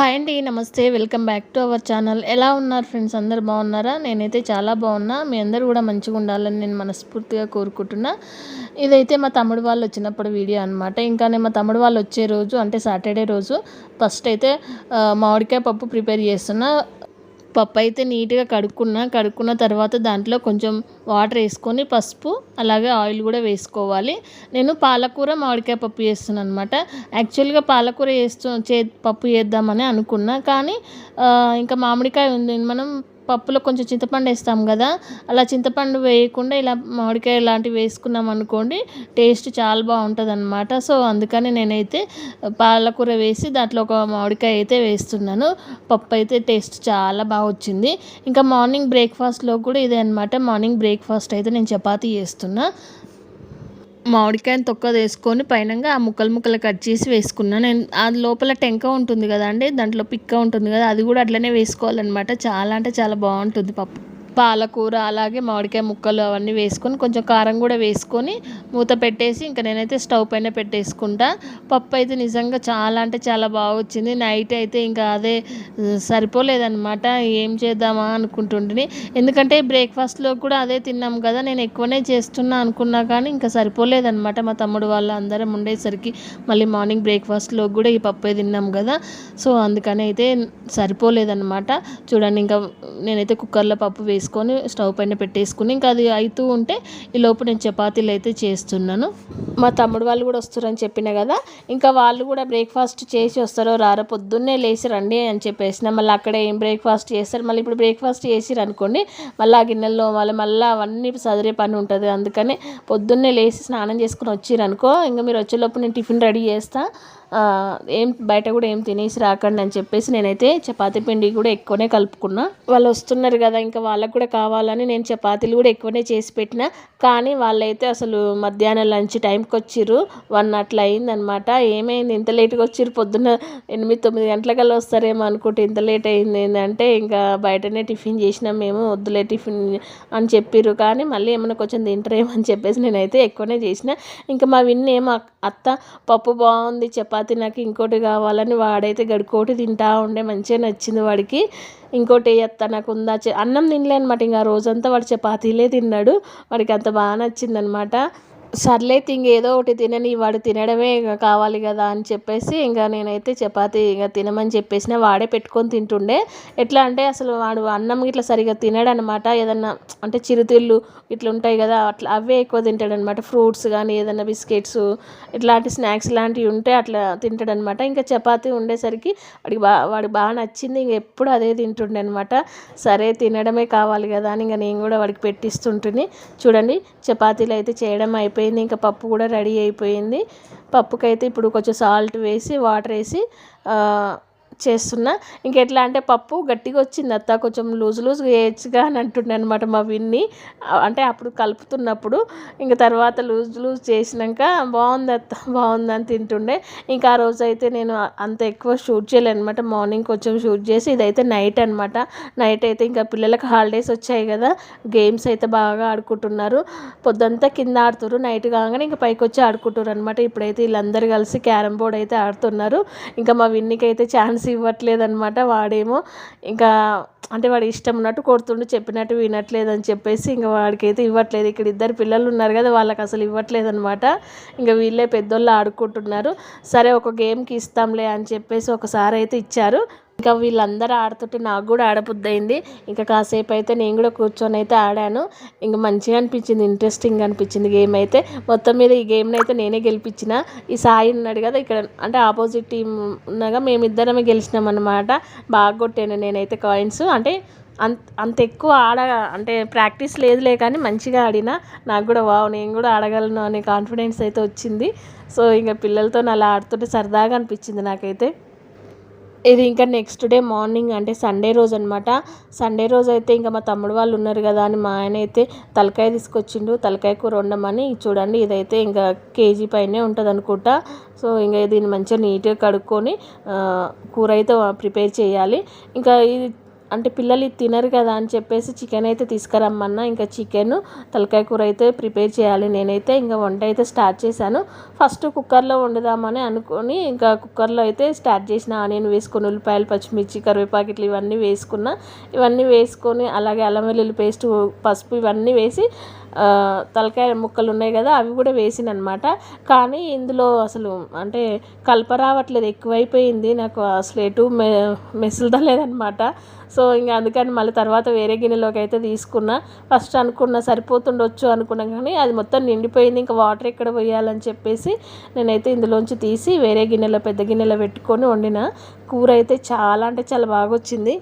Hi అండి నమస్తే. Welcome back to our channel. ఎలా ఉన్నారు ఫ్రెండ్స్? అందరు బాగున్నారా? నేనైతే చాలా బాగున్నా. మీ అందరు కూడా మంచిగా ఉండాలని నేను మనస్ఫూర్తిగా కోరుకుంటున్నా. ఇదైతే మా తమ్ముడు వాళ్ళు వచ్చినప్పుడు వీడియో అనమాట ఇంకా నేను మా తమ్ముడు వాళ్ళు వచ్చే రోజు అంటే సాటర్డే రోజు ఫస్ట్ అయితే మామిడికాయ పప్పు ప్రిపేర్ చేస్తున్నా. పప్పు అయితే నీట్గా కడుక్కున్నా కడుక్కున్న తర్వాత దాంట్లో కొంచెం వాటర్ వేసుకొని పసుపు అలాగే ఆయిల్ కూడా వేసుకోవాలి. నేను పాలకూర మామిడికాయ పప్పు చేస్తున్నాను అనమాట యాక్చువల్గా పాలకూర వేస్తూ చే పప్పు చేద్దామని అనుకున్నా కానీ ఇంకా మామిడికాయ ఉంది. మనం పప్పులో కొంచెం చింతపండు వేస్తాం కదా అలా చింతపండు వేయకుండా ఇలా మామిడికాయ లాంటివి వేసుకున్నాం అనుకోండి టేస్ట్ చాలా బాగుంటుంది అనమాట సో అందుకని నేనైతే పాలకూర వేసి దాంట్లో ఒక మామిడికాయ అయితే వేస్తున్నాను. పప్పు అయితే టేస్ట్ చాలా బాగా వచ్చింది. ఇంకా మార్నింగ్ బ్రేక్ఫాస్ట్లో కూడా ఇదే అనమాట మార్నింగ్ బ్రేక్ఫాస్ట్ అయితే నేను చపాతీ చేస్తున్నా. మామిడికాయని తొక్క వేసుకొని పైనంగా ఆ ముక్కలు ముక్కలు కట్ చేసి వేసుకున్నాను నేను అది లోపల టెంక ఉంటుంది కదండి దాంట్లో పిక్క ఉంటుంది కదా అది కూడా అట్లనే వేసుకోవాలన్నమాట. చాలా అంటే చాలా బాగుంటుంది పప్పు. పాలకూర అలాగే మామిడికాయ ముక్కలు అవన్నీ వేసుకొని కొంచెం కారం కూడా వేసుకొని మూత పెట్టేసి ఇంకా నేనైతే స్టవ్ పైన పెట్టేసుకుంటా. పప్పు అయితే నిజంగా చాలా అంటే చాలా బాగా వచ్చింది. నైట్ అయితే ఇంకా అదే సరిపోలేదన్నమాట. ఏం చేద్దామా అనుకుంటుంటిని. ఎందుకంటే బ్రేక్ఫాస్ట్లో కూడా అదే తిన్నాం కదా నేను ఎక్కువనే చేస్తున్నా అనుకున్నా కానీ ఇంకా సరిపోలేదన్నమాట. మా తమ్ముడు వాళ్ళు అందరం ఉండేసరికి మళ్ళీ మార్నింగ్ బ్రేక్ఫాస్ట్లో కూడా ఈ పప్పే తిన్నాం కదా. సో అందుకని అయితే సరిపోలేదన్నమాట. చూడండి ఇంకా నేనైతే కుక్కర్లో పప్పు వేసి వేసుకొని స్టవ్ పైన పెట్టేసుకుని ఇంకా అది అవుతూ ఉంటే ఈ లోపు నేను చపాతీలు అయితే చేస్తున్నాను. మా తమ్ముడు వాళ్ళు కూడా వస్తారని చెప్పిన కదా ఇంకా వాళ్ళు కూడా బ్రేక్ఫాస్ట్ చేసి వస్తారో రారా పొద్దున్నే లేచి రండి అని చెప్పేసిన. మళ్ళీ అక్కడ ఏం బ్రేక్ఫాస్ట్ చేస్తారు? మళ్ళీ ఇప్పుడు బ్రేక్ఫాస్ట్ చేసిరు అనుకోండి మళ్ళీ ఆ గిన్నెల్లో వాళ్ళు మళ్ళీ అవన్నీ సదిరే పని ఉంటుంది. అందుకని పొద్దున్నే లేచి స్నానం చేసుకుని వచ్చిరనుకో ఇంకా మీరు వచ్చేలోపు నేను టిఫిన్ రెడీ చేస్తాను ఏం బయట కూడా ఏం తినేసి రాకండి అని చెప్పేసి నేనైతే చపాతీ పిండి కూడా ఎక్కువనే కలుపుకున్నా. వాళ్ళు వస్తున్నారు కదా ఇంకా వాళ్ళకు కూడా కావాలని నేను చపాతీలు కూడా ఎక్కువనే చేసి పెట్టిన. కానీ వాళ్ళైతే అసలు మధ్యాహ్నం లంచ్ టైంకి వచ్చిర్రు. వన్ అట్లా అయిందనమాట ఏమైంది? ఇంత లేట్గా వచ్చిర్రు? పొద్దున్న ఎనిమిది తొమ్మిది గంటలకల్లా వస్తారేమో అనుకుంటే ఇంత లేట్ అయింది ఏంటంటే ఇంకా బయటనే టిఫిన్ చేసినాం మేము వద్దులే టిఫిన్ అని చెప్పిర్రు. కానీ మళ్ళీ ఏమైనా కొంచెం తింటారేమో అని చెప్పేసి నేనైతే ఎక్కువనే చేసిన. ఇంకా మా విన్నేమో అత్త పప్పు బాగుంది చపాతీ నాకు ఇంకోటి కావాలని వాడైతే గడుకోటి తింటా ఉండే మంచిగా నచ్చింది వాడికి. ఇంకోటి అత్త నాకు ఉందా అన్నం తినలే అనమాట ఇంకా రోజంతా వాడు చపాతీలే తిన్నాడు. వాడికి అంత బాగా నచ్చిందనమాట సర్లే ఇంక ఏదో ఒకటి తినని వాడు తినడమే కావాలి కదా అని చెప్పేసి ఇంకా నేనైతే చపాతి ఇక తినమని చెప్పేసిన వాడే పెట్టుకొని తింటుండే. ఎట్లా అంటే అసలు వాడు అన్నం ఇట్లా సరిగా తినడనమాట. ఏదన్నా అంటే చిరుతిళ్ళు ఇట్లా ఉంటాయి కదా అట్లా అవే ఎక్కువ తింటాడనమాట. ఫ్రూట్స్ కానీ ఏదన్నా బిస్కెట్స్ ఇట్లాంటి స్నాక్స్ లాంటివి ఉంటే అట్లా తింటాడనమాట. ఇంకా చపాతి ఉండేసరికి వాడికి బా వాడికి బాగా నచ్చింది. ఇంక ఎప్పుడు అదే తింటుండే అనమాట సరే తినడమే కావాలి కదా అని ఇంకా నేను కూడా వాడికి పెట్టిస్తుంటుంది చూడండి చపాతీలు అయితే చేయడం అయిపోయింది. ఇంకా పప్పు కూడా రెడీ అయిపోయింది. పప్పుకైతే ఇప్పుడు కొంచెం సాల్ట్ వేసి వాటర్ వేసి చేస్తున్నా. ఇంకెట్లా అంటే పప్పు గట్టిగా వచ్చింది అత్త. కొంచెం లూజ్ లూజ్గా వేయచ్చుగా అని అంటుండే అనమాట మా విన్ని. అంటే అప్పుడు కలుపుతున్నప్పుడు. ఇంకా తర్వాత లూజ్ లూజ్ చేసినాక బాగుంది అత్త బాగుంది అని తింటుండే. ఇంకా ఆ రోజు అయితే నేను అంత ఎక్కువ షూట్ చేయలేను అనమాట మార్నింగ్ కొంచెం షూట్ చేసి ఇదైతే నైట్ అనమాట నైట్ అయితే ఇంకా పిల్లలకు హాలిడేస్ వచ్చాయి కదా. గేమ్స్ అయితే బాగా ఆడుకుంటున్నారు. పొద్దంతా కింద ఆడుతున్నారు నైట్ కాగానే ఇంకా పైకి వచ్చి ఆడుకుంటారు అనమాట ఇప్పుడైతే వీళ్ళందరూ కలిసి క్యారమ్ బోర్డ్ అయితే ఆడుతున్నారు. ఇంకా మా విన్నికి అయితే ఛాన్స్ ఇవ్వట్లేదు అనమాట వాడేమో. ఇంకా అంటే వాడు ఇష్టం ఉన్నట్టు కొడుతుండు చెప్పినట్టు వినట్లేదు అని చెప్పేసి ఇంకా వాడికైతే ఇవ్వట్లేదు. ఇక్కడ ఇద్దరు పిల్లలు ఉన్నారు కదా వాళ్ళకి అసలు ఇవ్వట్లేదు అనమాట ఇంకా వీళ్ళే పెద్దోళ్ళు ఆడుకుంటున్నారు. సరే ఒక గేమ్కి ఇస్తాంలే అని చెప్పేసి ఒకసారి అయితే ఇచ్చారు. ఇంకా వీళ్ళందరూ ఆడుతుంటే నాకు కూడా ఆడబుద్దయింది ఇంకా కాసేపు అయితే నేను కూడా కూర్చొని అయితే ఆడాను. ఇంకా మంచిగా అనిపించింది ఇంట్రెస్టింగ్ అనిపించింది గేమ్ అయితే. మొత్తం మీద ఈ గేమ్ని అయితే నేనే గెలిపించిన. ఈ సాయి ఉన్నాడు కదా ఇక్కడ అంటే ఆపోజిట్ టీం ఉన్నాగా మేమిద్దరమే గెలిచినాం అనమాట బాగా కొట్టాను నేనైతే కాయిన్స్ అంటే అంత అంత ఎక్కువ ఆడ అంటే ప్రాక్టీస్ లేదులే కానీ మంచిగా ఆడిన. నాకు కూడా వావ్ నేను కూడా ఆడగలను అనే కాన్ఫిడెన్స్ అయితే వచ్చింది. సో ఇంకా పిల్లలతో అలా ఆడుతుంటే సరదాగా అనిపించింది నాకైతే. ఇది ఇంకా నెక్స్ట్ డే మార్నింగ్ అంటే సండే రోజు అనమాట సండే రోజు అయితే ఇంకా మా తమ్ముడు వాళ్ళు ఉన్నారు కదా అని మా ఆయన అయితే తలకాయ తీసుకొచ్చిండు. తలకాయ కూర వండమని చూడండి ఇదైతే ఇంకా కేజీ పైనే ఉంటుంది అనుకుంటా. సో ఇంకా దీన్ని మంచిగా నీట్గా కడుక్కొని కూర అయితే ప్రిపేర్ చేయాలి. ఇంకా ఇది అంటే పిల్లలు ఇది తినరు కదా అని చెప్పేసి చికెన్ అయితే తీసుకురమ్మన్నా. ఇంకా చికెన్ తలకాయ కూర అయితే ప్రిపేర్ చేయాలి. నేనైతే ఇంకా వంట అయితే స్టార్ట్ చేశాను. ఫస్ట్ కుక్కర్లో వండుదామని అనుకొని ఇంకా కుక్కర్లో అయితే స్టార్ట్ చేసిన ఆనియన్ వేసుకొని ఉల్లిపాయలు పచ్చిమిర్చి కరివేపాకెట్లు ఇవన్నీ వేసుకున్న. ఇవన్నీ వేసుకొని అలాగే అల్లం వెల్లుల్లి పేస్ట్ పసుపు ఇవన్నీ వేసి తలకాయ ముక్కలు ఉన్నాయి కదా అవి కూడా వేసిన అనమాట కానీ ఇందులో అసలు అంటే కలప రావట్లేదు ఎక్కువైపోయింది. నాకు అసలు ఎటు మె మెసులుదలేదనమాట. సో ఇంకా అందుకని మళ్ళీ తర్వాత వేరే గిన్నెలోకి అయితే తీసుకున్నా. ఫస్ట్ అనుకున్న సరిపోతుండొచ్చు అనుకున్నా కానీ అది మొత్తం నిండిపోయింది. ఇంకా వాటర్ ఎక్కడ పోయాలని చెప్పేసి నేనైతే ఇందులోంచి తీసి వేరే గిన్నెలో పెద్ద గిన్నెలో పెట్టుకొని వండిన. కూర అయితే చాలా అంటే చాలా బాగా వచ్చింది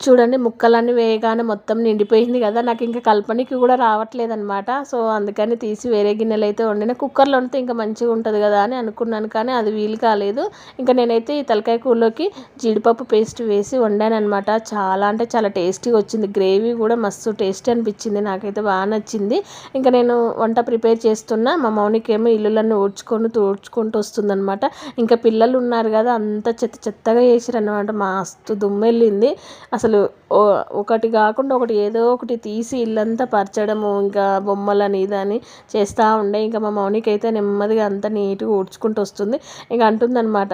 చూడండి ముక్కలన్నీ వేయగానే మొత్తం నిండిపోయింది కదా. నాకు ఇంకా కల్పనకి కూడా రావట్లేదు అనమాట సో అందుకని తీసి వేరే గిన్నెలు అయితే వండిన. కుక్కర్లో వండితే ఇంకా మంచిగా ఉంటుంది కదా అని అనుకున్నాను కానీ అది వీలు కాలేదు. ఇంకా నేనైతే ఈ తలకాయ కూరలోకి జీడిపప్పు పేస్ట్ వేసి వండాను అనమాట చాలా అంటే చాలా టేస్టీగా వచ్చింది. గ్రేవీ కూడా మస్తు టేస్టీ అనిపించింది. నాకైతే బాగా నచ్చింది. ఇంకా నేను వంట ప్రిపేర్ చేస్తున్నా. మా మౌనికి ఏమో ఇల్లులన్నీ ఊడ్చుకొని తూడ్చుకుంటూ వస్తుందనమాట ఇంకా పిల్లలు ఉన్నారు కదా అంత చెత్త చెత్తగా చేసిరు మస్తు దుమ్మెళ్ళింది. అసలు అసలు ఒకటి కాకుండా ఒకటి ఏదో ఒకటి తీసి ఇల్లంతా పరచడము ఇంకా బొమ్మలని ఇదని చేస్తూ ఉండే. ఇంకా మా మౌనికి అయితే నెమ్మదిగా అంత నీట్గా ఊడ్చుకుంటూ వస్తుంది. ఇంకా అంటుందనమాట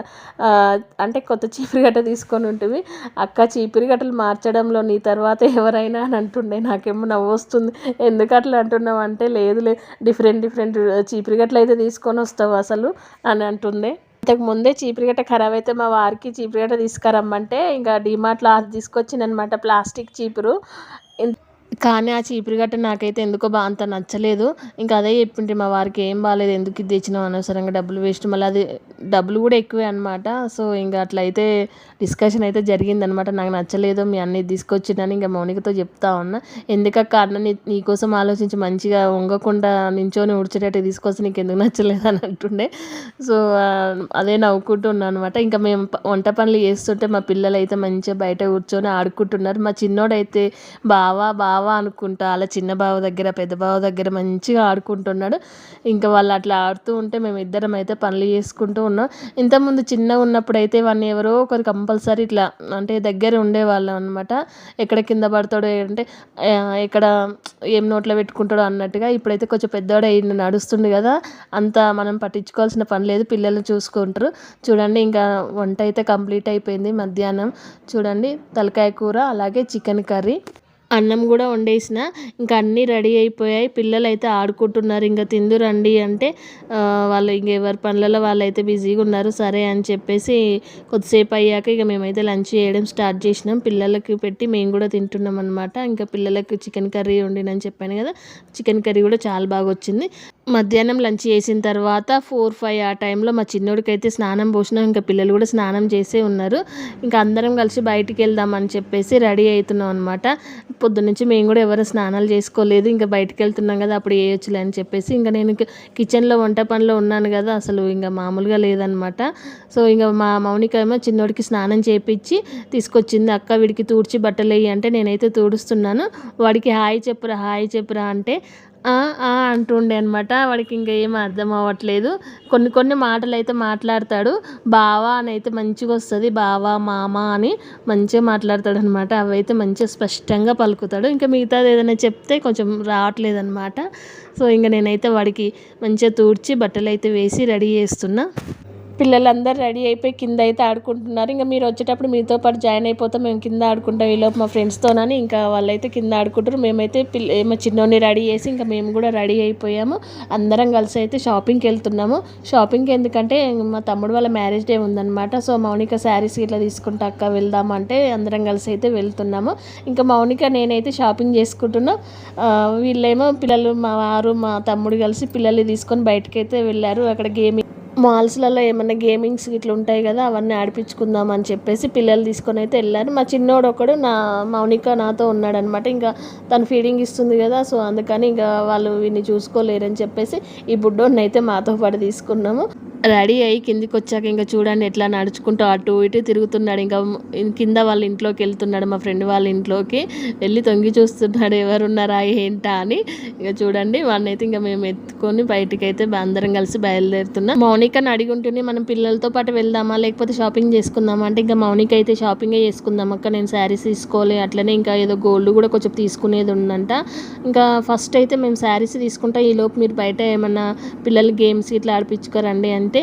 అంటే కొత్త చీపురు గట్ట తీసుకొని ఉంటుంది అక్క చీపురు గట్టలు మార్చడంలో నీ తర్వాత ఎవరైనా అని అంటుండే. నాకేమో నవ్వు వస్తుంది. ఎందుకు అట్లా అంటున్నావు? అంటే లేదు లేదు డిఫరెంట్ డిఫరెంట్ చీపురు గట్టలు అయితే తీసుకొని వస్తావు అసలు అని అంటుండే. ఇంతకు ముందే చీపురు గట్ట ఖరాబ్ అయితే మా వారికి చీపురు గట్ట తీసుకురమ్మంటే ఇంకా డిమార్ట్లో అది తీసుకొచ్చిందనమాట ప్లాస్టిక్ చీపురు. ఇన్- కానీ ఆ చీపురు గట్ట నాకైతే ఎందుకో బా అంత నచ్చలేదు. ఇంకా అదే చెప్పింటే మా వారికి ఏం బాగాలేదు ఎందుకు ఇది తెచ్చినావు అనవసరంగా డబ్బులు వేస్ట్. మళ్ళీ అది డబ్బులు కూడా ఎక్కువే అనమాట సో ఇంకా అట్లయితే డిస్కషన్ అయితే జరిగిందనమాట నాకు నచ్చలేదు మీ అన్ని తీసుకొచ్చిందని ఇంకా మౌనికతో చెప్తా ఉన్నా. ఎందుకక్క అన్న నీ నీకోసం ఆలోచించి మంచిగా వంగకుండా నించోని ఉడిచేటట్టు తీసుకొస్తే నీకు ఎందుకు నచ్చలేదు అని అంటుండే. సో అదే నవ్వుకుంటూ ఉన్నాను అనమాట ఇంకా మేము వంట పనులు చేస్తుంటే మా పిల్లలు అయితే మంచిగా బయట కూర్చొని ఆడుకుంటున్నారు. మా చిన్నోడైతే బావా బావా అనుకుంటా అలా చిన్న బావ దగ్గర పెద్ద బావ దగ్గర మంచిగా ఆడుకుంటున్నాడు. ఇంకా వాళ్ళు అట్లా ఆడుతూ ఉంటే మేము ఇద్దరం అయితే పనులు చేసుకుంటూ ఉన్నాం. ఇంతకుముందు చిన్నగా ఉన్నప్పుడు అయితే వాడిని ఎవరో ఒకరు కంపల్సరీ ఇట్లా అంటే దగ్గర ఉండేవాళ్ళం అనమాట ఎక్కడ కింద పడతాడో అంటే ఎక్కడ ఏం నోట్లో పెట్టుకుంటాడో అన్నట్టుగా ఇప్పుడైతే కొంచెం పెద్దవాడు అయ్యి నడుస్తుండు కదా అంత మనం పట్టించుకోవాల్సిన పని లేదు పిల్లలు చూసుకుంటారు. చూడండి ఇంకా వంట అయితే కంప్లీట్ అయిపోయింది మధ్యాహ్నం. చూడండి తలకాయ కూర అలాగే చికెన్ కర్రీ. అన్నం కూడా వండేసిన. ఇంకా అన్నీ రెడీ అయిపోయాయి. పిల్లలు అయితే ఆడుకుంటున్నారు. ఇంకా తిందు రండి అంటే వాళ్ళు ఇంకెవరి పనులలో వాళ్ళు అయితే బిజీగా ఉన్నారు. సరే అని చెప్పేసి కొద్దిసేపు అయ్యాక ఇక మేమైతే లంచ్ చేయడం స్టార్ట్ చేసినాం. పిల్లలకి పెట్టి మేము కూడా తింటున్నాం అనమాట ఇంకా పిల్లలకు చికెన్ కర్రీ వండినని చెప్పాను కదా. చికెన్ కర్రీ కూడా చాలా బాగా వచ్చింది. మధ్యాహ్నం లంచ్ చేసిన తర్వాత ఫోర్ ఫైవ్ ఆ టైంలో మా చిన్నోడికి అయితే స్నానం పోసినాం. ఇంకా పిల్లలు కూడా స్నానం చేసే ఉన్నారు. ఇంకా అందరం కలిసి బయటికి వెళ్దామని చెప్పేసి రెడీ అవుతున్నాం అనమాట పొద్దున్నుంచి మేము కూడా ఎవరు స్నానాలు చేసుకోలేదు. ఇంకా బయటికి వెళ్తున్నాం కదా అప్పుడు వేయొచ్చులే అని చెప్పేసి. ఇంకా నేను కిచెన్లో వంట పనిలో ఉన్నాను కదా అసలు ఇంకా మామూలుగా లేదనమాట సో ఇంకా మా మౌనిక ఏమో చిన్నోడికి స్నానం చేపించి తీసుకొచ్చింది. అక్క వీడికి తూడ్చి బట్టలు వేయి అంటే నేనైతే తూడుస్తున్నాను. వాడికి హాయ్ చెప్పురా హాయ్ చెప్పురా అంటే అంటుండే అనమాట వాడికి ఇంకా ఏం అర్థం అవ్వట్లేదు. కొన్ని కొన్ని మాటలు అయితే మాట్లాడతాడు. బావా అని అయితే మంచిగా వస్తుంది. బావా మామ అని మంచిగా మాట్లాడతాడు అనమాట అవి అయితే మంచిగా స్పష్టంగా పలుకుతాడు. ఇంకా మిగతాది ఏదైనా చెప్తే కొంచెం రావట్లేదు అనమాట సో ఇంకా నేనైతే వాడికి మంచిగా తూడ్చి బట్టలు అయితే వేసి రెడీ చేస్తున్నా. పిల్లలందరూ రెడీ అయిపోయి కింద అయితే ఆడుకుంటున్నారు. ఇంకా మీరు వచ్చేటప్పుడు మీతో పాటు జాయిన్ అయిపోతాం మేము కింద ఆడుకుంటాం. ఈలోపు మా ఫ్రెండ్స్తోనని ఇంకా వాళ్ళైతే కింద ఆడుకుంటారు. మేమైతే పిల్ల మా చిన్నోని రెడీ చేసి ఇంకా మేము కూడా రెడీ అయిపోయాము. అందరం కలిసి అయితే షాపింగ్కి వెళ్తున్నాము. షాపింగ్కి ఎందుకంటే మా తమ్ముడు వాళ్ళ మ్యారేజ్ డే ఉందన్నమాట. సో మౌనిక శారీస్ ఇట్లా తీసుకుంటా అక్క వెళ్దామంటే అందరం కలిసి అయితే వెళ్తున్నాము. ఇంకా మౌనిక నేనైతే షాపింగ్ చేసుకుంటున్నా. వీళ్ళేమో పిల్లలు మా వారు మా తమ్ముడు కలిసి పిల్లల్ని తీసుకొని బయటకైతే అయితే వెళ్ళారు. అక్కడ గేమింగ్ మాల్స్లలో ఏమైనా గేమింగ్స్ ఇట్లా ఉంటాయి కదా అవన్నీ ఆడిపించుకుందాం అని చెప్పేసి పిల్లలు తీసుకొని అయితే వెళ్ళారు. మా చిన్నోడు ఒకడు నా మౌనిక నాతో ఉన్నాడనమాట. ఇంకా తను ఫీడింగ్ ఇస్తుంది కదా సో అందుకని ఇంకా వాళ్ళు వీడిని చూసుకోలేరని చెప్పేసి ఈ బుడ్డోడిని అయితే మాతో పాటు తీసుకున్నాము. రెడీ అయ్యి కిందికి వచ్చాక ఇంకా చూడండి ఎట్లా నడుచుకుంటూ అటు ఇటు తిరుగుతున్నాడు. ఇంకా కింద వాళ్ళ ఇంట్లోకి వెళ్తున్నాడు. మా ఫ్రెండ్ వాళ్ళ ఇంట్లోకి వెళ్ళి తొంగి చూస్తున్నాడు. ఎవరున్నారా? ఏంటా? అని ఇక చూడండి. వాడిని అయితే ఇంకా మేము ఎత్తుకొని బయటికి అయితే అందరం కలిసి బయలుదేరుతున్నాం. మౌనికని అడిగి ఉంటేనే మనం పిల్లలతో పాటు వెళ్దామా? లేకపోతే షాపింగ్ చేసుకుందామా? అంటే ఇంకా మౌనిక అయితే షాపింగే చేసుకుందాం. అక్క నేను శారీస్ తీసుకోవాలి. అట్లనే ఇంకా ఏదో గోల్డ్ కూడా కొంచెం తీసుకునేది ఉందంట. ఇంకా ఫస్ట్ అయితే మేము శారీస్ తీసుకుంటాం. ఈలోపు మీరు బయట ఏమన్నా పిల్లలు గేమ్స్ ఇట్లా ఆడిపించుకోరండి అంటే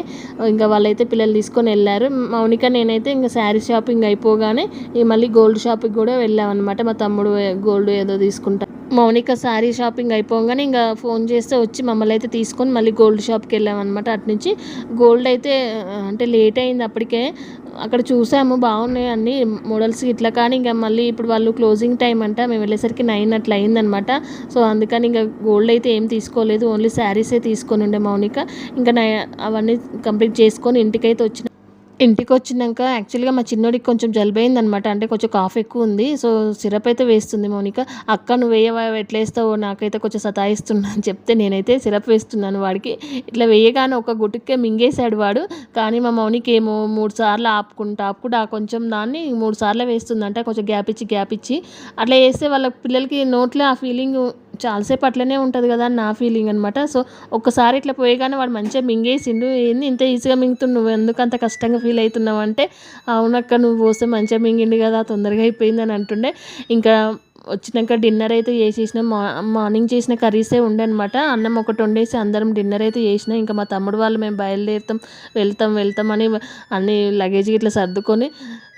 ఇంకా వాళ్ళైతే పిల్లలు తీసుకొని వెళ్ళారు. మౌనిక నేనైతే ఇంకా శారీ షాపింగ్ అయిపోగానే మళ్ళీ గోల్డ్ షాపింగ్ కూడా వెళ్ళామన్నమాట. మా తమ్ముడు గోల్డ్ ఏదో తీసుకుంటా. మౌనిక శారీ షాపింగ్ అయిపోగానే ఇంకా ఫోన్ చేస్తే వచ్చి మమ్మల్ని అయితే తీసుకొని మళ్ళీ గోల్డ్ షాప్కి వెళ్ళామన్నమాట అటు నుంచి. గోల్డ్ అయితే అంటే లేట్ అయింది అప్పటికే. అక్కడ చూసాము బాగున్నాయి అన్ని మోడల్స్ ఇట్లా. కానీ ఇంకా మళ్ళీ ఇప్పుడు వాళ్ళు క్లోజింగ్ టైం అంట మేము వెళ్ళేసరికి నైన్ అట్లా అయిందనమాట. సో అందుకని ఇంకా గోల్డ్ అయితే ఏం తీసుకోలేదు ఓన్లీ శారీసే తీసుకొని ఉండే మౌనిక. ఇంకా అవన్నీ కంప్లీట్ చేసుకొని ఇంటికైతే వచ్చిన ఇంటికి వచ్చినాక యాక్చువల్గా మా చిన్నోడికి కొంచెం జలుబైంది అనమాట అంటే కొంచెం కాఫ్ ఎక్కువ ఉంది సో సిరప్ అయితే వేస్తుంది మౌనిక. అక్క నువ్వు వేయవా? ఎట్లా వేస్తావో నాకైతే కొంచెం సతాయిస్తున్నా అని చెప్తే నేనైతే సిరప్ వేస్తున్నాను వాడికి. ఇట్లా వేయగానే ఒక గుట్టుకే మింగేశాడు వాడు. కానీ మా మౌనికి ఏమో మూడు సార్లు ఆపుకుంటా ఆపుకుంటా కొంచెం దాన్ని మూడు సార్లు వేస్తుందంట. కొంచెం గ్యాప్ ఇచ్చి గ్యాప్ ఇచ్చి అట్లా వేస్తే వాళ్ళ పిల్లలకి నోట్లో ఆ ఫీలింగ్ చాలాసేపు అట్లనే ఉంటుంది కదా అని నా ఫీలింగ్ అనమాట సో ఒక్కసారి ఇట్లా పోయగానే వాడు మంచిగా మింగేసిండు. ఏంది ఇంత ఈజీగా మింగుతున్నావు నువ్వు ఎందుకు అంత కష్టంగా ఫీల్ అవుతున్నావు అంటే అవునక్క నువ్వు పోస్తే మంచిగా మింగిండు కదా తొందరగా అయిపోయింది అని అంటుండే. ఇంకా వచ్చినాక డిన్నర్ అయితే చేసేసిన మా మార్నింగ్ చేసిన కర్రీసే ఉండే అనమాట అన్నం ఒకటి వండేసి అందరం డిన్నర్ అయితే చేసినా ఇంకా మా తమ్ముడు వాళ్ళు మేము బయలుదేరుతాం వెళ్తాం వెళ్తామని అన్ని లగేజ్ ఇట్లా సర్దుకొని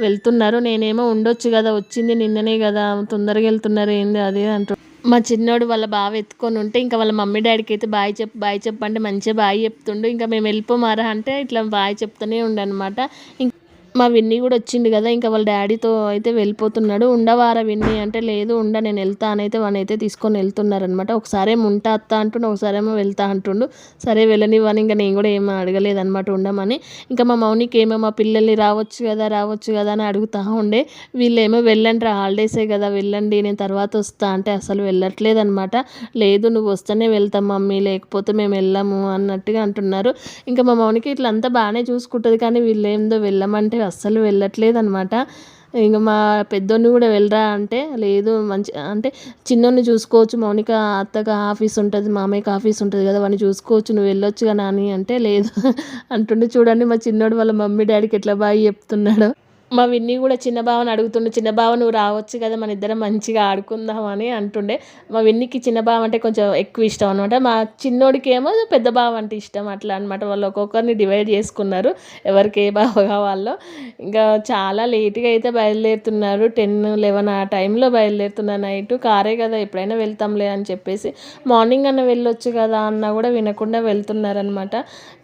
వెళ్తున్నారు. నేనేమో ఉండొచ్చు కదా వచ్చింది నిన్ననే కదా తొందరగా వెళ్తున్నారు ఏంది అది అంటు. మా చిన్నోడు వాళ్ళ బావ ఎత్తుకొని ఉంటే ఇంకా వాళ్ళ మమ్మీ డాడీకి అయితే బాయ్ చెప్పు బాయ్ చెప్పంటే మంచిగా బాయ్ చెప్తుండు. ఇంకా మేము వెళ్ళిపోమారా అంటే ఇట్లా బాయ్ చెప్తూనే ఉండనమాట ఇంకా మా విన్నీ కూడా వచ్చింది కదా ఇంకా వాళ్ళ డాడీతో అయితే వెళ్ళిపోతున్నాడు. ఉండవారా విన్నీ? అంటే లేదు ఉండ నేను వెళ్తా అని అయితే అయితే తీసుకొని వెళ్తున్నారనమాట ఒకసారేమో ఉంటా అత్త అంటుండు ఒకసారేమో వెళ్తా అంటుండు. సరే వెళ్ళనివ్వని ఇంకా నేను కూడా ఏమో అడగలేదనమాట ఉండమని. ఇంకా మా మౌనికి ఏమో మా పిల్లల్ని రావచ్చు కదా రావచ్చు కదా అని అడుగుతా ఉండే. వీళ్ళేమో వెళ్ళండి రా హాలిడేసే కదా వెళ్ళండి నేను తర్వాత వస్తా అంటే అసలు వెళ్ళట్లేదు అనమాట లేదు నువ్వు వస్తేనే వెళ్తాం మమ్మీ లేకపోతే మేము వెళ్ళాము అన్నట్టుగా అంటున్నారు. ఇంకా మా మౌనికి ఇట్లా అంతా బాగానే చూసుకుంటుంది కానీ వీళ్ళు ఏందో వెళ్ళమంటే అస్సలు వెళ్ళట్లేదు అనమాట ఇంక మా పెద్దోన్ని కూడా వెళ్ళరా అంటే లేదు మంచి అంటే చిన్నోన్ని చూసుకోవచ్చు. మౌనిక అత్తగా ఆఫీస్ ఉంటుంది మామయ్యకి ఆఫీస్ ఉంటుంది కదా వాడిని చూసుకోవచ్చు. నువ్వు వెళ్ళొచ్చు కదా అని అంటే లేదు. అంటుండే చూడండి మా చిన్నోడు వాళ్ళ మమ్మీ డాడీకి ఎట్లా బాగా చెప్తున్నాడు. మా విన్నీ కూడా చిన్న బావని అడుగుతుండే చిన్న బావ నువ్వు రావచ్చు కదా మన ఇద్దరం మంచిగా ఆడుకుందాం అని అంటుండే. మా విన్నీకి చిన్న బావ అంటే కొంచెం ఎక్కువ ఇష్టం అనమాట మా చిన్నోడికి ఏమో పెద్ద బావ అంటే ఇష్టం అట్లా అనమాట వాళ్ళు ఒక్కొక్కరిని డివైడ్ చేసుకున్నారు ఎవరికి ఏ బావ కావాలో. ఇంకా చాలా లేట్గా అయితే బయలుదేరుతున్నారు. టెన్ లెవెన్ ఆ టైంలో బయలుదేరుతున్నారు నైట్. కారే కదా ఎప్పుడైనా వెళ్తాంలే అని చెప్పేసి. మార్నింగ్ అన్న వెళ్ళొచ్చు కదా అన్న కూడా వినకుండా వెళ్తున్నారనమాట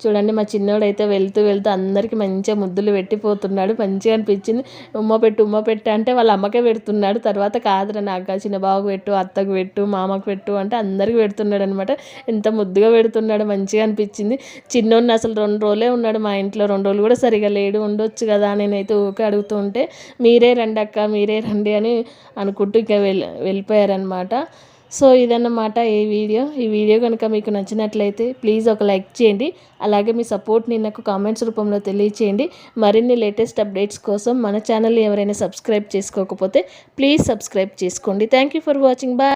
చూడండి మా చిన్నోడు అయితే వెళ్తూ వెళ్తూ అందరికీ మంచిగా ముద్దులు పెట్టిపోతున్నాడు. మంచిగా అనిపించింది ఇచ్చింది ఉమ్మ పెట్టు ఉమ్మ పెట్టు అంటే వాళ్ళ అమ్మకే పెడుతున్నాడు. తర్వాత కాదురా నాకు చిన్న బాబుకు పెట్టు అత్తకు పెట్టు మామకు పెట్టు అంటే అందరికి పెడుతున్నాడు అనమాట ఎంత ముద్దుగా పెడుతున్నాడు మంచిగా అనిపించింది. చిన్నోడిని అసలు రెండు రోజులే ఉన్నాడు మా ఇంట్లో రెండు రోజులు కూడా సరిగా లేడు ఉండొచ్చు కదా నేనైతే ఊకే అడుగుతూ ఉంటే మీరే రండి అక్క మీరే రండి అని అనుకుంటూ ఇంకా వెళ్ళి వెళ్ళిపోయారనమాట. సో ఇదన్నమాట ఈ వీడియో. ఈ వీడియో కనుక మీకు నచ్చినట్లయితే ప్లీజ్ ఒక లైక్ చేయండి. అలాగే మీ సపోర్ట్ని నాకు కామెంట్స్ రూపంలో తెలియచేయండి. మరిన్ని లేటెస్ట్ అప్డేట్స్ కోసం మన ఛానల్ ఎవరైనా సబ్స్క్రైబ్ చేసుకోకపోతే ప్లీజ్ సబ్స్క్రైబ్ చేసుకోండి. Thank for watching bye